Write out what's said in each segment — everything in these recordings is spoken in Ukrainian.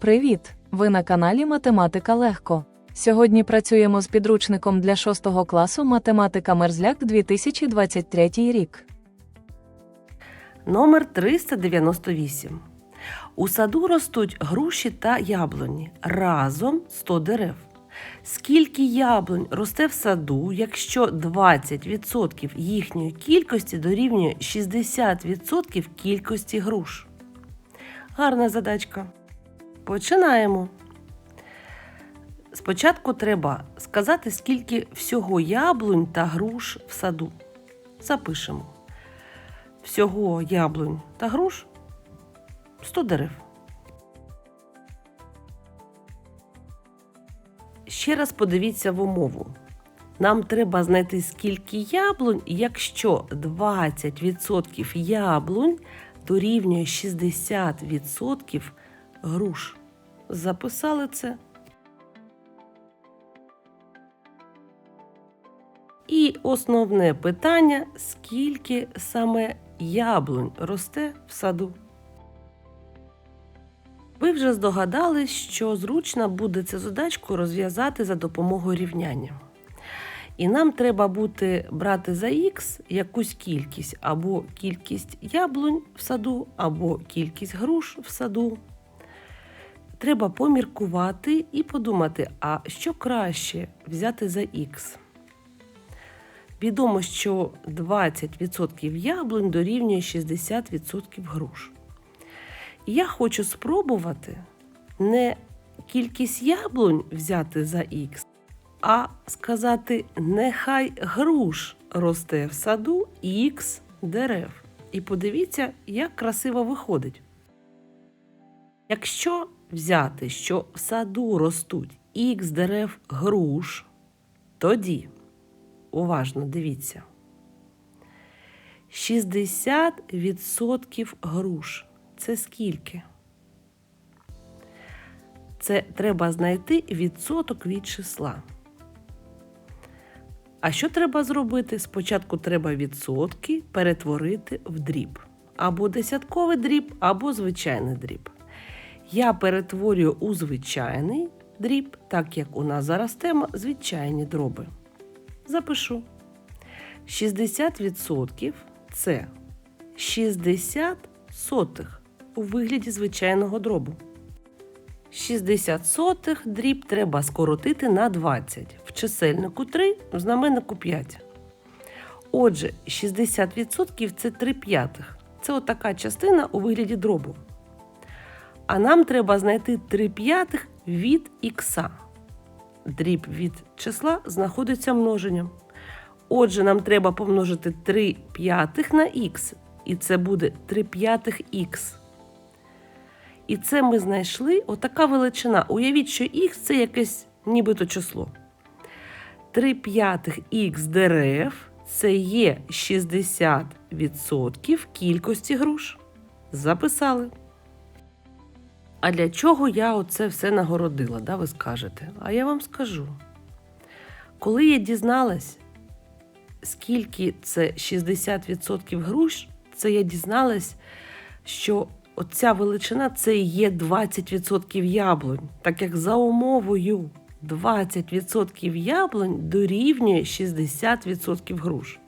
Привіт! Ви на каналі Математика Легко. Сьогодні працюємо з підручником для 6 класу Математика Мерзляк 2023 рік. Номер 398. У саду ростуть груші та яблуні. Разом 100 дерев. Скільки яблунь росте в саду, якщо 20% їхньої кількості дорівнює 60% кількості груш? Гарна задачка. Починаємо. Спочатку треба сказати, скільки всього яблунь та груш в саду. Запишемо. Всього яблунь та груш 100 дерев. Ще раз подивіться в умову. Нам треба знайти скільки яблунь, якщо 20% яблунь дорівнює 60% груш. Записали це. І основне питання: скільки саме яблунь росте в саду? Ви вже здогадались, що зручно буде цю задачку розв'язати за допомогою рівняння. І нам треба буде брати за х якусь кількість або кількість яблунь в саду, або кількість груш в саду. Треба поміркувати і подумати, а що краще взяти за х. Відомо, що 20% яблунь дорівнює 60% груш. Я хочу спробувати не кількість яблунь взяти за х, а сказати, нехай груш росте в саду х дерев. І подивіться, як красиво виходить. Якщо взяти, що в саду ростуть х дерев груш, тоді уважно дивіться. 60% груш. Це скільки? Це треба знайти відсоток від числа. А що треба зробити? Спочатку треба відсотки перетворити в дріб. Або десятковий дріб, або звичайний дріб. Я перетворюю у звичайний дріб, так як у нас зараз тема звичайні дроби. Запишу. 60% це 60 сотих у вигляді звичайного дробу. 60 сотих дріб треба скоротити на 20. В чисельнику 3, в знаменнику 5. Отже, 60% це 3 п'ятих. Це отака частина у вигляді дробу. А нам треба знайти 3 п'ятих від х. Дріб від числа знаходиться множенням. Отже, нам треба помножити 3 п'ятих на х. І це буде 3 п'ятих х. І це ми знайшли отака величина. Уявіть, що х це якесь нібито число. 3 п'ятих х дерев це є 60% кількості груш. Записали. А для чого я оце все нагородила, да, ви скажете? А я вам скажу. Коли я дізналась, скільки це 60% груш, це я дізналась, що оця величина це є 20% яблунь, так як за умовою 20% яблунь дорівнює 60% груш.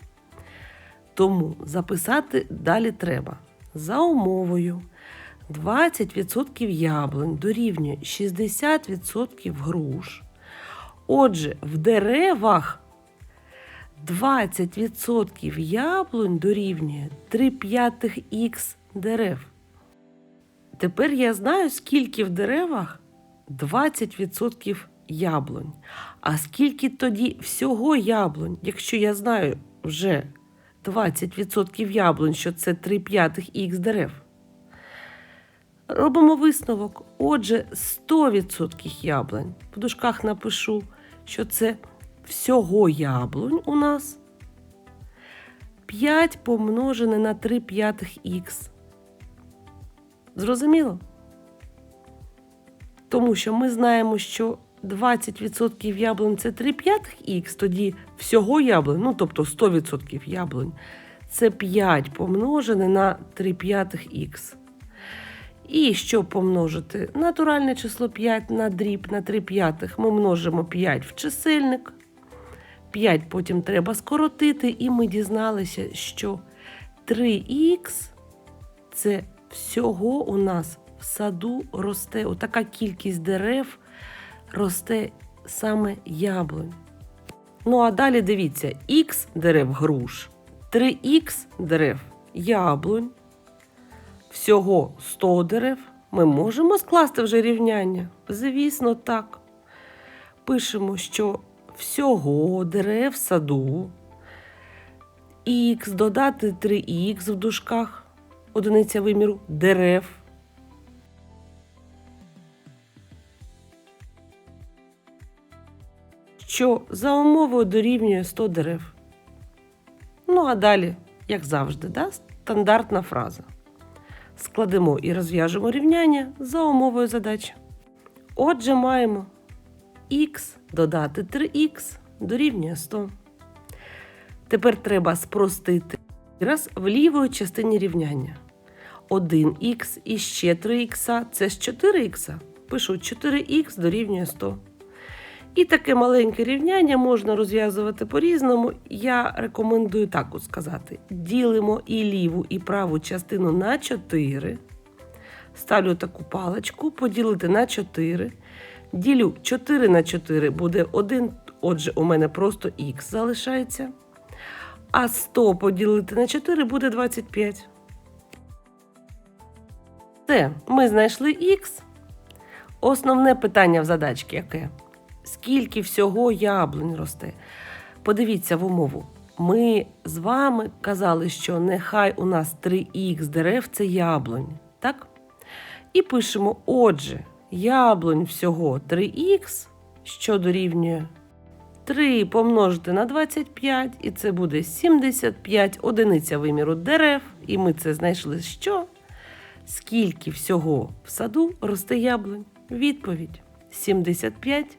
Тому записати далі треба. За умовою 20% яблунь дорівнює 60% груш. Отже, в деревах 20% яблунь дорівнює 3 п'ятих х дерев. Тепер я знаю, скільки в деревах 20% яблунь. А скільки тоді всього яблунь, якщо я знаю вже 20% яблунь, що це 3 п'ятих х дерев. Робимо висновок. Отже, 100% яблунь. В дужках напишу, що це всього яблунь у нас 5 помножене на 3 п'ятих х. Зрозуміло? Тому що ми знаємо, що 20% яблунь це 3 п'ятих х, тоді всього яблунь, ну тобто 100% яблунь, це 5 помножене на 3 п'ятих х. І щоб помножити натуральне число 5 на дріб на 3 п'ятих, ми множимо 5 в чисельник. 5 потім треба скоротити, і ми дізналися, що 3х це всього у нас в саду росте. Отака кількість дерев росте саме яблунь. Ну а далі дивіться: х дерев груш, 3х дерев яблунь. Всього 100 дерев. Ми можемо скласти вже рівняння? Звісно, так. Пишемо, що всього дерев саду. Х додати 3х в дужках, одиниця виміру дерев. Що за умовою дорівнює 100 дерев. Ну, а далі, як завжди, да? стандартна фраза. Складемо і розв'яжемо рівняння за умовою задачі. Отже, маємо х додати 3х дорівнює 100. Тепер треба спростити вираз в лівої частині рівняння. 1х і ще 3х це ж 4х. Пишу 4х дорівнює 100. І таке маленьке рівняння можна розв'язувати по-різному. Я рекомендую так от сказати: ділимо і ліву, і праву частину на 4. Ставлю таку паличку, поділити на 4. Ділю 4 на 4 буде 1, отже, у мене просто х залишається. А 100 поділити на 4 буде 25. Все, ми знайшли х. Основне питання в задачці яке? Скільки всього яблунь росте? Подивіться в умову. Ми з вами казали, що нехай у нас 3х дерев це яблунь, так? І пишемо: отже, яблунь всього 3х, що дорівнює 3 помножити на 25, і це буде 75 одиниця виміру дерев. І ми це знайшли що? Скільки всього в саду росте яблунь? Відповідь 75